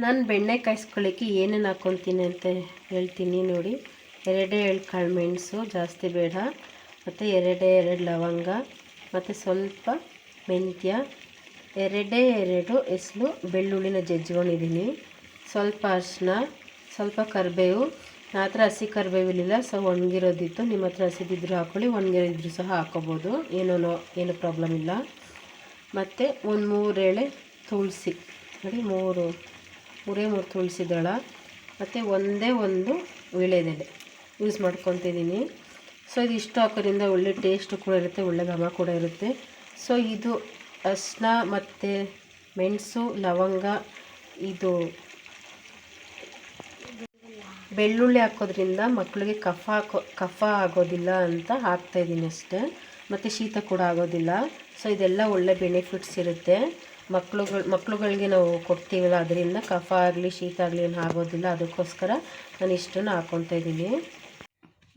ನಾನು ಬೆಣ್ಣೆ ಕಾಯಿಸ್ಕೊಳ್ಳೋಕ್ಕೆ ಏನೇನು ಹಾಕ್ಕೊತೀನಿ ಅಂತ ಹೇಳ್ತೀನಿ ನೋಡಿ. ಎರಡೇ ಎರಡು ಕಾಳು ಮೆಣಸು, ಜಾಸ್ತಿ ಬೇಡ. ಮತ್ತು ಎರಡೇ ಎರಡು ಲವಂಗ, ಮತ್ತು ಸ್ವಲ್ಪ ಮೆಂತ್ಯ, ಎರಡೇ ಎರಡು ಹೆಸರು ಬೆಳ್ಳುಳ್ಳಿನ ಜಜ್ಕೊಂಡಿದ್ದೀನಿ ಸ್ವಲ್ಪ ಅರಿಶಿನ ಸ್ವಲ್ಪ ಕರಿಬೇವು. ಆ ಥರ ಹಸಿ ಕರಿಬೇವಿಲ್ಲ, ಸೊ ಒಣಗಿರೋದಿತ್ತು. ನಿಮ್ಮ ಹತ್ರ ಹಸಿದಿದ್ದರೂ ಹಾಕ್ಕೊಳ್ಳಿ ಒಣಗಿರೋದಿದ್ರು ಸಹ ಹಾಕೋಬೋದು. ಏನೋ ಏನು ಪ್ರಾಬ್ಲಮ್ ಇಲ್ಲ. ಮತ್ತು ಒಂದು ಮೂರು ಎಳೆ ತುಳಸಿ. ನೋಡಿ, ಮೂರು ಮೂರೇ ಮೂರು ತುಳಸಿ ದಳ ಮತ್ತು ಒಂದೇ ಒಂದು ವೀಳ್ಯದೆಲೆ ಯೂಸ್ ಮಾಡ್ಕೊತಿದ್ದೀನಿ ಸೊ ಇದು ಇಷ್ಟು ಹಾಕೋದ್ರಿಂದ ಒಳ್ಳೆ ಟೇಸ್ಟ್ ಕೂಡ ಇರುತ್ತೆ, ಒಳ್ಳೆ ಘಮ ಕೂಡ ಇರುತ್ತೆ. ಸೊ ಇದು ಅರಿಶಿನ ಮತ್ತು ಮೆಣಸು, ಲವಂಗ, ಇದು ಬೆಳ್ಳುಳ್ಳಿ ಹಾಕೋದ್ರಿಂದ ಮಕ್ಕಳಿಗೆ ಕಫ ಹಾಕೋ, ಕಫ ಆಗೋದಿಲ್ಲ ಅಂತ ಹಾಕ್ತಾಯಿದ್ದೀನಿ ಅಷ್ಟೇ. ಮತ್ತು ಶೀತ ಕೂಡ ಆಗೋದಿಲ್ಲ. ಸೊ ಇದೆಲ್ಲ ಒಳ್ಳೆ ಬೆನಿಫಿಟ್ಸ್ ಇರುತ್ತೆ. ಮಕ್ಳುಗಳು ಮಕ್ಳುಗಳಿಗೆ ನಾವು ಕೊಡ್ತೀವಲ್ಲ ಅದರಿಂದ ಕಫ ಆಗಲಿ ಶೀತ ಆಗಲಿ ಏನು ಆಗೋದಿಲ್ಲ. ಅದಕ್ಕೋಸ್ಕರ ನಾನು ಇಷ್ಟನ್ನು ಹಾಕ್ಕೊತಾ ಇದ್ದೀನಿ.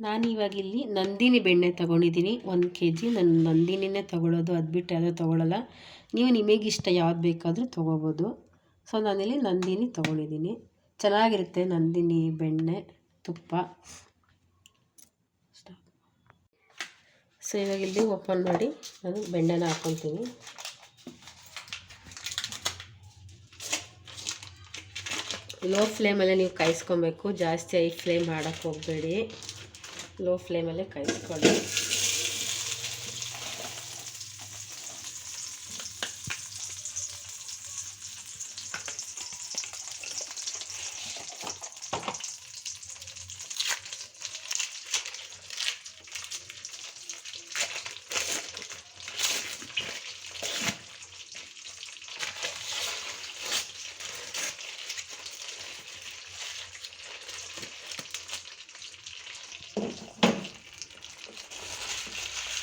ನಾನು ಇವಾಗ ಇಲ್ಲಿ ನಂದಿನಿ ಬೆಣ್ಣೆ ತೊಗೊಂಡಿದ್ದೀನಿ. ಒಂದು ಕೆ ಜಿ ನಾನು ನಂದಿನಿನೇ ತೊಗೊಳ್ಳೋದು. ಅದು ಬಿಟ್ಟು ಯಾವುದೋ ತೊಗೊಳ್ಳಲ್ಲ. ನೀವು ನಿಮಗಿಷ್ಟ ಯಾವ್ದು ಬೇಕಾದರೂ ತೊಗೋಬೋದು ಸೊ ನಾನಿಲ್ಲಿ ನಂದಿನಿ ತೊಗೊಂಡಿದ್ದೀನಿ. ಚೆನ್ನಾಗಿರುತ್ತೆ ನಂದಿನಿ ಬೆಣ್ಣೆ ತುಪ್ಪ. ಸೊ ಇವಾಗ ಇಲ್ಲಿ ಓಪನ್ ಮಾಡಿ ನಾನು ಬೆಣ್ಣೆನ ಹಾಕ್ಕೊತೀನಿ ಲೋ ಫ್ಲೇಮಲ್ಲೇ ನೀವು ಕಾಯಿಸ್ಕೊಬೇಕು. ಜಾಸ್ತಿ ಐ ಫ್ಲೇಮ್ ಮಾಡೋಕ್ಕೆ ಹೋಗಬೇಡಿ. ಲೋ ಫ್ಲೇಮಲ್ಲೇ ಕಾಯಿಸ್ಕೊಳ್ಳಿ.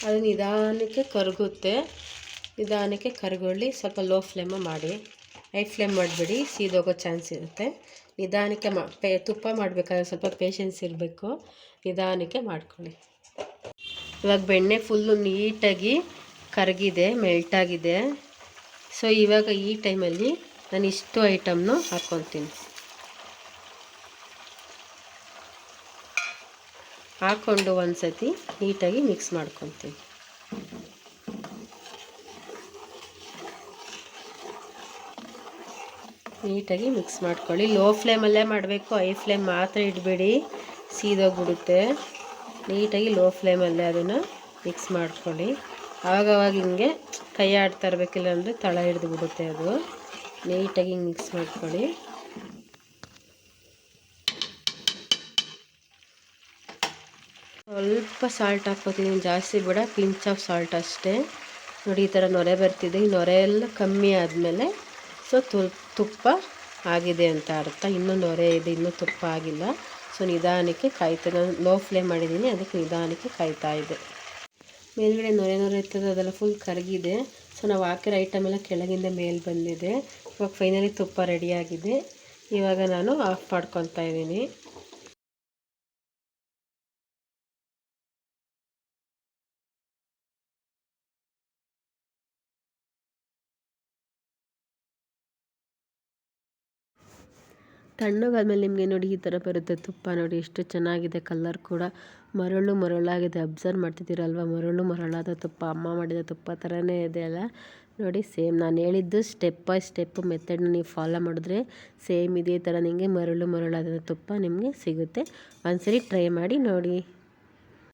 ಅದು ನಿಧಾನಕ್ಕೆ ಕರಗುತ್ತೆ. ನಿಧಾನಕ್ಕೆ ಕರಗೊಳ್ಳಿ. ಸ್ವಲ್ಪ ಲೋ ಫ್ಲೇಮ ಮಾಡಿ. ಹೈ ಫ್ಲೇಮ್ ಮಾಡಬೇಡಿ. ಸೀದೋಗೋ ಚಾನ್ಸ್ ಇರುತ್ತೆ. ನಿಧಾನಕ್ಕೆ ಮಾ, ಪೇ, ತುಪ್ಪ ಮಾಡಬೇಕಾದ್ರೆ ಸ್ವಲ್ಪ ಪೇಷನ್ಸ್ ಇರಬೇಕು. ನಿಧಾನಕ್ಕೆ ಮಾಡ್ಕೊಳ್ಳಿ. ಇವಾಗ ಬೆಣ್ಣೆ ಫುಲ್ಲು ನೀಟಾಗಿ ಕರಗಿದೆ ಮೆಲ್ಟಾಗಿದೆ ಸೊ ಇವಾಗ ಈ ಟೈಮಲ್ಲಿ ನಾನು ಇಷ್ಟು ಐಟಮ್ನು ಹಾಕ್ಕೊತೀನಿ ಹಾಕ್ಕೊಂಡು ಒಂದು ಸತಿ ನೀಟಾಗಿ ಮಿಕ್ಸ್ ಮಾಡ್ಕೊತೀವಿ ನೀಟಾಗಿ ಮಿಕ್ಸ್ ಮಾಡ್ಕೊಳ್ಳಿ. ಲೋ ಫ್ಲೇಮಲ್ಲೇ ಮಾಡಬೇಕು. ಹೈ ಫ್ಲೇಮ್ ಮಾತ್ರ ಇಡಬೇಡಿ. ಸೀದೋಗ್ಬಿಡುತ್ತೆ. ನೀಟಾಗಿ ಲೋ ಫ್ಲೇಮಲ್ಲೇ ಅದನ್ನು ಮಿಕ್ಸ್ ಮಾಡ್ಕೊಳ್ಳಿ. ಆವಾಗವಾಗ ಹಿಂಗೆ ಕೈ ಆಡ್ತಾ ಇರಬೇಕಿಲ್ಲ ಅಂದರೆ ತಳ ಹಿಡಿದು ಬಿಡುತ್ತೆ ಅದು. ನೀಟಾಗಿ ಹಿಂಗೆ ಮಿಕ್ಸ್ ಮಾಡ್ಕೊಳ್ಳಿ. ಸ್ವಲ್ಪ ಸಾಲ್ಟ್ ಹಾಕ್ಕೋತೀನಿ ಜಾಸ್ತಿ ಬೇಡ ಪಿಂಚ್ ಆಫ್ ಸಾಲ್ಟ್ ಅಷ್ಟೇ. ನೋಡಿ, ಈ ಥರ ನೊರೆ ಬರ್ತಿದೆ. ಈ ನೊರೆ ಎಲ್ಲ ಕಮ್ಮಿ ಆದಮೇಲೆ ಸೊ ತುಪ್ಪ ಆಗಿದೆ ಅಂತ ಅರ್ಥ. ಇನ್ನೂ ನೊರೆ ಇದೆ, ಇನ್ನೂ ತುಪ್ಪ ಆಗಿಲ್ಲ. ಸೊ ನಿಧಾನಕ್ಕೆ ಕಾಯ್ತಾ, ನಾನು ಲೋ ಫ್ಲೇಮ್ ಮಾಡಿದ್ದೀನಿ, ಅದಕ್ಕೆ ನಿಧಾನಕ್ಕೆ ಕಾಯ್ತಾ ಇದೆ ಮೇಲ್ಗಡೆ ನೊರೆ ನೊರೆ ಇರ್ತದೆ, ಅದೆಲ್ಲ ಫುಲ್ ಕರಗಿದೆ. ಸೊ ನಾವು ಹಾಕಿರೋ ಐಟಮ್ ಎಲ್ಲ ಕೆಳಗಿಂದ ಮೇಲೆ ಬಂದಿದೆ. ಇವಾಗ ಫೈನಲಿ ತುಪ್ಪ ರೆಡಿಯಾಗಿದೆ ಇವಾಗ ನಾನು ಆಫ್ ಮಾಡ್ಕೊತಾ ಇದ್ದೀನಿ. ತಣ್ಣಗಾದ್ಮೇಲೆ ನಿಮಗೆ ನೋಡಿ ಈ ಥರ ಬರುತ್ತೆ. ತುಪ್ಪ ನೋಡಿ, ಎಷ್ಟು ಚೆನ್ನಾಗಿದೆ ಕಲ್ಲರ್ ಕೂಡ. ಮರಳು ಮರಳಾಗಿದೆ. ಅಬ್ಸರ್ವ್ ಮಾಡ್ತಿದ್ದೀರಲ್ವ? ಮರಳು ಮರಳಾದ ತುಪ್ಪ, ಅಮ್ಮ ಮಾಡಿದ ತುಪ್ಪ ಥರನೇ ಇದೆ ಅಲ್ಲ? ನೋಡಿ ಸೇಮ್ ನಾನು ಹೇಳಿದ್ದು ಸ್ಟೆಪ್ ಬೈ ಸ್ಟೆಪ್ ಮೆಥಡ್ನ ನೀವು ಫಾಲೋ ಮಾಡಿದ್ರೆ ಸೇಮ್ ಇದೇ ಥರ ನಿಮಗೆ ಮರಳು ಮರಳಾದ ತುಪ್ಪ ನಿಮಗೆ ಸಿಗುತ್ತೆ. ಒಂದ್ಸರಿ ಟ್ರೈ ಮಾಡಿ ನೋಡಿ.